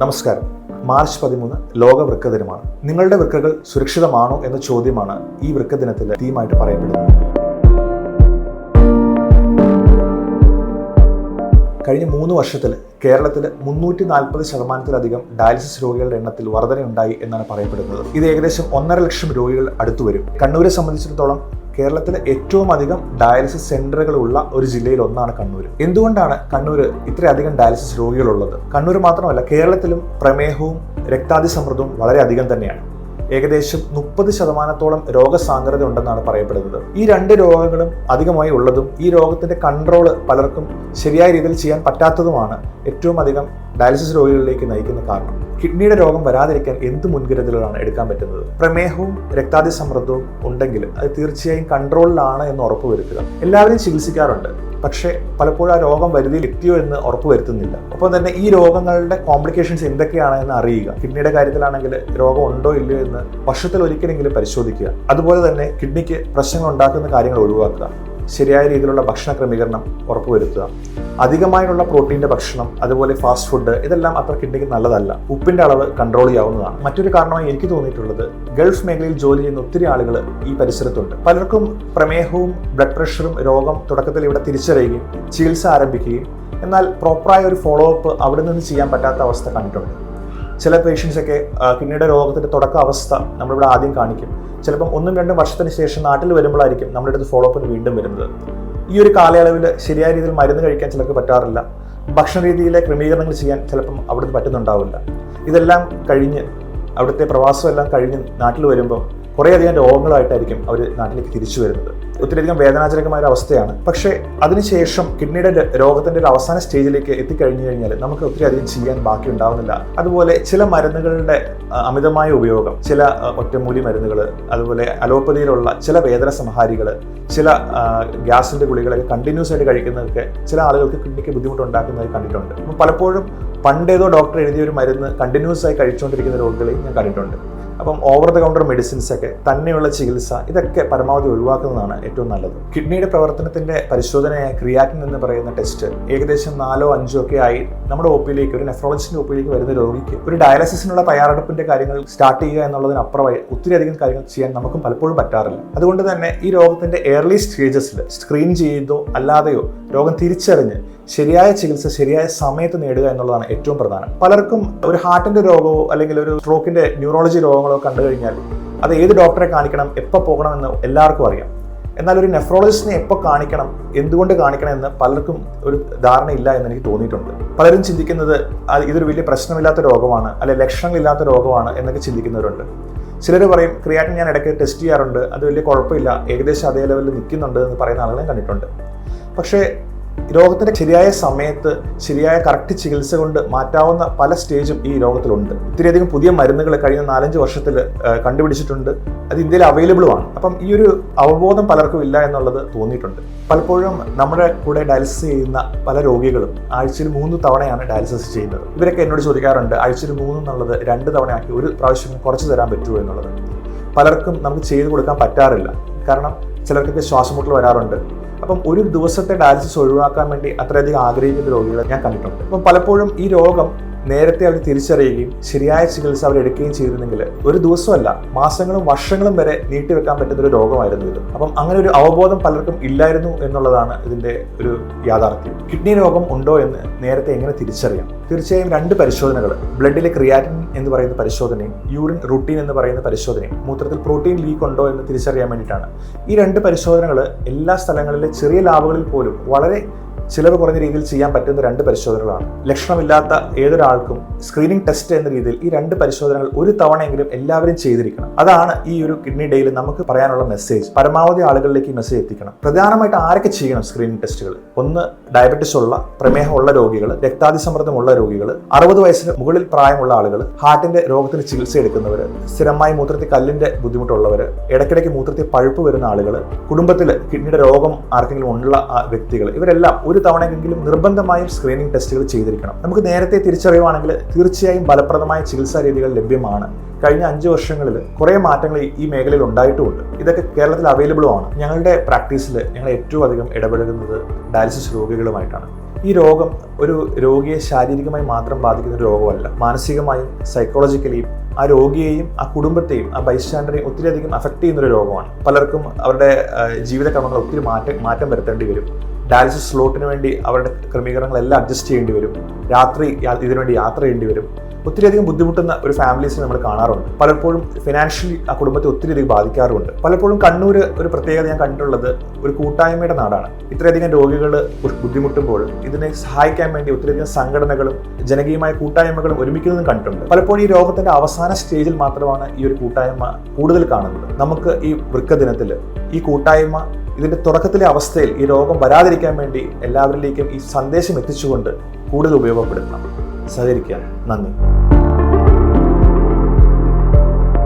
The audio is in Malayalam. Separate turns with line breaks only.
നമസ്കാരം. മാർച്ച് പതിമൂന്ന് ലോക വൃക്ക ദിനമാണ് നിങ്ങളുടെ വൃക്കകൾ സുരക്ഷിതമാണോ എന്ന ചോദ്യമാണ് ഈ വൃക്ക ദിനത്തിൽ തീമായിട്ട് പറയപ്പെടുന്നത്. കഴിഞ്ഞ മൂന്ന് വർഷത്തിൽ കേരളത്തിൽ മുന്നൂറ്റി നാൽപ്പത് ശതമാനത്തിലധികം ഡയാലിസിസ് രോഗികളുടെ എണ്ണത്തിൽ വർധനയുണ്ടായി എന്നാണ് പറയപ്പെടുന്നത്. ഇത് ഏകദേശം ഒന്നര ലക്ഷം രോഗികൾ അടുത്തു വരും കണ്ണൂരെ സംബന്ധിച്ചിടത്തോളം കേരളത്തിലെ ഏറ്റവും അധികം ഡയാലിസിസ് സെന്ററുകൾ ഉള്ള ഒരു ജില്ലയിൽ ഒന്നാണ് കണ്ണൂർ എന്തുകൊണ്ടാണ് കണ്ണൂർ ഇത്രയധികം ഡയാലിസിസ് രോഗികളുള്ളത്? കണ്ണൂർ മാത്രമല്ല കേരളത്തിലും പ്രമേഹവും രക്താതിസമ്മർദ്ദവും വളരെ അധികം തന്നെയാണ്. ഏകദേശം മുപ്പത് ശതമാനത്തോളം രോഗസാന്ദ്രത ഉണ്ടെന്നാണ് പറയപ്പെടുന്നത്. ഈ രണ്ട് രോഗങ്ങളും അധികമായി ഉള്ളതും ഈ രോഗത്തിന്റെ കൺട്രോൾ പലർക്കും ശരിയായ രീതിയിൽ ചെയ്യാൻ പറ്റാത്തതുമാണ് ഏറ്റവും അധികം ഡയാലിസിസ് രോഗികളിലേക്ക് നയിക്കുന്ന കാരണം. കിഡ്നിയുടെ രോഗം വരാതിരിക്കാൻ എന്ത് മുൻകരുതലുകളാണ് എടുക്കാൻ പറ്റുന്നത്? പ്രമേഹവും രക്താതിസമ്മർദ്ദവും ഉണ്ടെങ്കിൽ അത് തീർച്ചയായും കൺട്രോളിലാണ് എന്ന് ഉറപ്പുവരുത്തുക. എല്ലാവരും ചികിത്സിക്കാറുണ്ട്. പക്ഷേ പലപ്പോഴും ആ രോഗം വരുതിയിൽ എത്തിയോ എന്ന് ഉറപ്പുവരുത്തുന്നില്ല ഒപ്പം തന്നെ ഈ രോഗങ്ങളുടെ കോംപ്ലിക്കേഷൻസ് എന്തൊക്കെയാണ് എന്ന് അറിയുക. കിഡ്നിയുടെ കാര്യത്തിലാണെങ്കിൽ രോഗം ഉണ്ടോ ഇല്ലയോ എന്ന് വർഷത്തിൽ ഒരിക്കലെങ്കിലും പരിശോധിക്കുക. അതുപോലെ തന്നെ കിഡ്നിക്ക് പ്രശ്നങ്ങൾ ഉണ്ടാക്കുന്ന കാര്യങ്ങൾ ഒഴിവാക്കുക. ശരിയായ രീതിയിലുള്ള ഭക്ഷണ ക്രമീകരണം ഉറപ്പുവരുത്തുക. അധികമായുള്ള പ്രോട്ടീന്റെ ഭക്ഷണം അതുപോലെ ഫാസ്റ്റ് ഫുഡ് ഇതെല്ലാം അത്ര കിഡ്നിക്ക് നല്ലതല്ല. ഉപ്പിന്റെ അളവ് കൺട്രോൾ ചെയ്യാവുന്നതാണ്. മറ്റൊരു കാരണമായി എനിക്ക് തോന്നിയിട്ടുള്ളത് ഗൾഫ് മേഖലയിൽ ജോലി ചെയ്യുന്ന ഒത്തിരി ആളുകൾ ഈ പരിസരത്തുണ്ട്. പലർക്കും പ്രമേഹവും ബ്ലഡ് പ്രഷറും രോഗം തുടക്കത്തിൽ ഇവിടെ തിരിച്ചറിയുകയും ചികിത്സ ആരംഭിക്കുകയും എന്നാൽ പ്രോപ്പറായ ഒരു ഫോളോ അപ്പ് അവിടെ നിന്ന് ചെയ്യാൻ പറ്റാത്ത അവസ്ഥ കണ്ടിട്ടുണ്ട്. ചില പേഷ്യൻസൊക്കെ കിഡ്നിയുടെ രോഗത്തിന്റെ തുടക്ക അവസ്ഥ നമ്മളിവിടെ ആദ്യം കാണിക്കും. ചിലപ്പം ഒന്നും രണ്ടും വർഷത്തിന് ശേഷം നാട്ടിൽ വരുമ്പോഴായിരിക്കും നമ്മുടെ അടുത്ത് ഫോളോ അപ്പിന് വീണ്ടും വരുന്നത്. ഈ ഒരു കാലയളവിൽ ശരിയായ രീതിയിൽ മരുന്ന് കഴിക്കാൻ ചിലർക്ക് പറ്റാറില്ല. ഭക്ഷണ രീതിയിലെ ക്രമീകരണങ്ങൾ ചെയ്യാൻ ചിലപ്പം അവിടുന്ന് പറ്റുന്നുണ്ടാവില്ല. ഇതെല്ലാം കഴിഞ്ഞ് അവിടുത്തെ പ്രവാസമെല്ലാം കഴിഞ്ഞ് നാട്ടിൽ വരുമ്പോൾ കുറേയധികം രോഗങ്ങളായിട്ടായിരിക്കും അവർ നാട്ടിലേക്ക് തിരിച്ചു വരുന്നത്. ഒത്തിരിയധികം വേദനാജനകമായ ഒരു അവസ്ഥയാണ്. പക്ഷേ അതിനുശേഷം കിഡ്നിയുടെ രോഗത്തിന്റെ ഒരു അവസാന സ്റ്റേജിലേക്ക് എത്തിക്കഴിഞ്ഞു കഴിഞ്ഞാൽ നമുക്ക് ഒത്തിരി അധികം ചെയ്യാൻ ബാക്കി ഉണ്ടാവുന്നില്ല. അതുപോലെ ചില മരുന്നുകളുടെ അമിതമായ ഉപയോഗം ചില ഒറ്റമൂലി മരുന്നുകൾ അതുപോലെ അലോപ്പതിയിലുള്ള ചില വേദന സംഹാരികൾ ചില ഗ്യാസിന്റെ ഗുളികളൊക്കെ കണ്ടിന്യൂസ് ആയിട്ട് കഴിക്കുന്നതൊക്കെ ചില ആളുകൾക്ക് കിഡ്നിക്ക് ബുദ്ധിമുട്ടുണ്ടാക്കുന്നതായി കണ്ടിട്ടുണ്ട്. പലപ്പോഴും പണ്ടേതോ ഡോക്ടർ എഴുതിയ ഒരു മരുന്ന് കണ്ടിന്യൂസ് ആയി കഴിച്ചുകൊണ്ടിരിക്കുന്ന രോഗികളെയും ഞാൻ കണ്ടിട്ടുണ്ട്. അപ്പം ഓവർ ദ കൗണ്ടർ മെഡിസിൻസ് ഒക്കെ തന്നെയുള്ള ചികിത്സ ഇതൊക്കെ പരമാവധി ഒഴിവാക്കുന്നതാണ് ഏറ്റവും നല്ലത്. കിഡ്നിയുടെ പ്രവർത്തനത്തിന്റെ പരിശോധനയായ ക്രിയാറ്റിൻ എന്ന് പറയുന്ന ടെസ്റ്റ് ഏകദേശം നാലോ അഞ്ചോ ഒക്കെ ആയി നമ്മുടെ ഒപ്പിലേക്ക് ഒരു നെഫ്രോളജിസ്റ്റിന്റെ ഒപ്പിലേക്ക് വരുന്ന രോഗിക്ക് ഒരു ഡയാലിസിസിനുള്ള തയ്യാറെടുപ്പിന്റെ കാര്യങ്ങൾ സ്റ്റാർട്ട് ചെയ്യുക എന്നുള്ളതിനപ്പുറമായി ഒത്തിരി അധികം കാര്യങ്ങൾ ചെയ്യാൻ നമുക്കും പലപ്പോഴും പറ്റാറില്ല. അതുകൊണ്ട് തന്നെ ഈ രോഗത്തിന്റെ എയർലി സ്റ്റേജസിൽ സ്ക്രീൻ ചെയ്തോ അല്ലാതെയോ രോഗം തിരിച്ചറിഞ്ഞ് ശരിയായ ചികിത്സ ശരിയായ സമയത്ത് നേടുക എന്നുള്ളതാണ് ഏറ്റവും പ്രധാനം. പലർക്കും ഒരു ഹാർട്ടിന്റെ രോഗമോ അല്ലെങ്കിൽ ഒരു സ്ട്രോക്കിന്റെ ന്യൂറോളജി രോഗങ്ങളോ കണ്ടു കഴിഞ്ഞാൽ അത് ഏത് ഡോക്ടറെ കാണിക്കണം എപ്പോൾ പോകണം എന്ന് എല്ലാവർക്കും അറിയാം. എന്നാൽ ഒരു നെഫ്രോളജിസ്റ്റിനെ എപ്പോൾ കാണിക്കണം എന്തുകൊണ്ട് കാണിക്കണം എന്ന് പലർക്കും ഒരു ധാരണയില്ല എന്ന് എനിക്ക് തോന്നിയിട്ടുണ്ട്. പലരും ചിന്തിക്കുന്നത് ഇതൊരു വലിയ പ്രശ്നമില്ലാത്ത രോഗമാണ് അല്ലെ ലക്ഷണങ്ങളില്ലാത്ത രോഗമാണ് എന്നൊക്കെ ചിന്തിക്കുന്നവരുണ്ട്. ചിലർ പറയും ക്രിയാറ്റിൻ ഞാൻ ഇടയ്ക്ക് ടെസ്റ്റ് ചെയ്യാറുണ്ട് അത് വലിയ കുഴപ്പമില്ല ഏകദേശം അതേ ലെവലിൽ നിൽക്കുന്നുണ്ട് എന്ന് പറയുന്ന ആളുകളെ കണ്ടിട്ടുണ്ട്. പക്ഷേ രോഗത്തിന്റെ ശരിയായ സമയത്ത് ശരിയായ കറക്റ്റ് ചികിത്സ കൊണ്ട് മാറ്റാവുന്ന പല സ്റ്റേജും ഈ രോഗത്തിലുണ്ട്. ഒത്തിരിയധികം പുതിയ മരുന്നുകൾ കഴിഞ്ഞ നാലഞ്ച് വർഷത്തിൽ കണ്ടുപിടിച്ചിട്ടുണ്ട്. അത് ഇന്ത്യയിൽ അവൈലബിളുമാണ് അപ്പം ഈ ഒരു അവബോധം പലർക്കും ഇല്ല എന്നുള്ളത് തോന്നിയിട്ടുണ്ട്. പലപ്പോഴും നമ്മുടെ കൂടെ ഡയാലിസിസ് ചെയ്യുന്ന പല രോഗികളും ആഴ്ചയിൽ മൂന്ന് തവണയാണ് ഡയാലിസിസ് ചെയ്യുന്നത്. ഇവരൊക്കെ എന്നോട് ചോദിക്കാറുണ്ട് ആഴ്ചയിൽ മൂന്ന് എന്നുള്ളത് രണ്ട് തവണയാക്കി ഒരു പ്രാവശ്യം കുറച്ച് തരാൻ പറ്റുമോ എന്നുള്ളത്. പലർക്കും നമുക്ക് ചെയ്തു കൊടുക്കാൻ പറ്റാറില്ല. കാരണം ചിലർക്കൊക്കെ ശ്വാസമുട്ടൽ വരാറുണ്ട്. അപ്പം ഒരു ദിവസത്തെ ഡയാലിസിസ് ഒഴിവാക്കാൻ വേണ്ടി അത്രയധികം ആഗ്രഹിക്കുന്ന രോഗികളെ ഞാൻ കണ്ടിട്ടുണ്ട്. അപ്പം പലപ്പോഴും ഈ രോഗം നേരത്തെ അവർ തിരിച്ചറിയുകയും ശരിയായ ചികിത്സ അവർ എടുക്കുകയും ചെയ്തിരുന്നെങ്കിൽ ഒരു ദിവസമല്ല മാസങ്ങളും വർഷങ്ങളും വരെ നീട്ടിവെക്കാൻ പറ്റുന്ന ഒരു രോഗമായിരുന്നു ഇത്. അപ്പം അങ്ങനെ ഒരു അവബോധം പലർക്കും ഇല്ലായിരുന്നു എന്നുള്ളതാണ് ഇതിന്റെ ഒരു യാഥാർത്ഥ്യം. കിഡ്നി രോഗം ഉണ്ടോ എന്ന് നേരത്തെ എങ്ങനെ തിരിച്ചറിയാം? തീർച്ചയായും രണ്ട് പരിശോധനകൾ ബ്ലഡിലെ ക്രിയാറ്റിൻ എന്ന് പറയുന്ന പരിശോധനയും യൂറിൻ റുട്ടീൻ എന്ന് പറയുന്ന പരിശോധനയും മൂത്രത്തിൽ പ്രോട്ടീൻ ലീക്ക് ഉണ്ടോ എന്ന് തിരിച്ചറിയാൻ വേണ്ടിയിട്ടാണ്. ഈ രണ്ട് പരിശോധനകൾ എല്ലാ സ്ഥലങ്ങളിലെ ചെറിയ ലാബുകളിൽ പോലും വളരെ ചിലവ് കുറഞ്ഞ രീതിയിൽ ചെയ്യാൻ പറ്റുന്ന രണ്ട് പരിശോധനകളാണ്. ലക്ഷണമില്ലാത്ത ഏതൊരാൾക്കും സ്ക്രീനിങ് ടെസ്റ്റ് എന്ന രീതിയിൽ ഈ രണ്ട് പരിശോധനകൾ ഒരു തവണയെങ്കിലും എല്ലാവരും ചെയ്തിരിക്കണം. അതാണ് ഈ ഒരു കിഡ്നി ഡേയിൽ നമുക്ക് പറയാനുള്ള മെസ്സേജ് പരമാവധി ആളുകളിലേക്ക് ഈ മെസ്സേജ് എത്തിക്കണം. പ്രധാനമായിട്ട് ആരൊക്കെ ചെയ്യണം സ്ക്രീനിങ് ടെസ്റ്റുകൾ ഒന്ന് ഡയബറ്റിസ് ഉള്ള പ്രമേഹമുള്ള രോഗികൾ രക്താതിസമ്മർദ്ദമുള്ള രോഗികൾ അറുപത് വയസ്സിന് മുകളിൽ പ്രായമുള്ള ആളുകൾ ഹാർട്ടിന്റെ രോഗത്തിന് ചികിത്സ എടുക്കുന്നവർ സ്ഥിരമായി മൂത്രത്തിൽ കല്ലിന്റെ ബുദ്ധിമുട്ടുള്ളവർ ഇടയ്ക്കിടയ്ക്ക് മൂത്രത്തിൽ പഴുപ്പ് വരുന്ന ആളുകൾ കുടുംബത്തിൽ കിഡ്നിയുടെ രോഗം ആർക്കെങ്കിലും ഉള്ള വ്യക്തികൾ ഇവരെല്ലാം ഒരു തവണയെങ്കിലും നിർബന്ധമായും സ്ക്രീനിങ് ടെസ്റ്റുകൾ ചെയ്തിരിക്കണം. നമുക്ക് നേരത്തെ തിരിച്ചറിയുവാണെങ്കിൽ തീർച്ചയായും ഫലപ്രദമായ ചികിത്സാ രീതികൾ ലഭ്യമാണ്. കഴിഞ്ഞ അഞ്ച് വർഷങ്ങളിൽ കുറേ മാറ്റങ്ങൾ ഈ- മേഖലയിൽ ഉണ്ടായിട്ടുമുണ്ട് ഇതൊക്കെ കേരളത്തിൽ അവൈലബിളും ആണ്. ഞങ്ങളുടെ പ്രാക്ടീസിൽ ഞങ്ങൾ ഏറ്റവും അധികം ഇടപെടുന്നത് ഡയാലിസിസ് രോഗികളുമായിട്ടാണ്. ഈ രോഗം ഒരു രോഗിയെ ശാരീരികമായി മാത്രം ബാധിക്കുന്ന ഒരു രോഗമല്ല. മാനസികമായും സൈക്കോളജിക്കലിയും ആ രോഗിയെയും ആ കുടുംബത്തെയും ആ ബൈസ്റ്റാൻഡറെയും ഒത്തിരിയധികം അഫക്റ്റ് ചെയ്യുന്ന ഒരു രോഗമാണ്. പലർക്കും അവരുടെ ജീവിത ജീവിതക്രമങ്ങൾ ഒത്തിരി മാറ്റം മാറ്റം വരുത്തേണ്ടി വരും. ഡയാലിസിസ് സ്ലോട്ടിന് വേണ്ടി അവരുടെ ക്രമീകരണങ്ങളെല്ലാം അഡ്ജസ്റ്റ് ചെയ്യേണ്ടി വരും. രാത്രി ഇതിനുവേണ്ടി യാത്ര ചെയ്യേണ്ടി വരും. ഒത്തിരിയധികം ബുദ്ധിമുട്ടുന്ന ഒരു ഫാമിലീസിനെ നമ്മൾ കാണാറുണ്ട്. പലപ്പോഴും ഫിനാൻഷ്യലി ആ കുടുംബത്തെ ഒത്തിരിയധികം ബാധിക്കാറുമുണ്ട്. പലപ്പോഴും കണ്ണൂർ ഒരു പ്രത്യേകത ഞാൻ കണ്ടിട്ടുള്ളത് ഒരു കൂട്ടായ്മയുടെ നാടാണ്. ഇത്രയധികം രോഗികൾ ബുദ്ധിമുട്ടുമ്പോൾ ഇതിനെ സഹായിക്കാൻ വേണ്ടി ഒത്തിരിയധികം സംഘടനകളും ജനകീയമായ കൂട്ടായ്മകളും ഒരുമിക്കുന്നതും കണ്ടിട്ടുണ്ട്. പലപ്പോഴും ഈ രോഗത്തിന്റെ അവസാന സ്റ്റേജിൽ മാത്രമാണ് ഈ ഒരു കൂട്ടായ്മ കൂടുതൽ കാണുന്നത്. നമുക്ക് ഈ വൃക്ക ദിനത്തിൽ ഈ കൂട്ടായ്മ ഇതിന്റെ തുടക്കത്തിലെ അവസ്ഥയിൽ ഈ രോഗം വരാതിരിക്കാൻ വേണ്ടി എല്ലാവരിലേക്കും ഈ സന്ദേശം എത്തിച്ചുകൊണ്ട് കൂടുതൽ ഉപയോഗപ്പെടുത്തണം. സഹകരിക്കുക നന്ദി.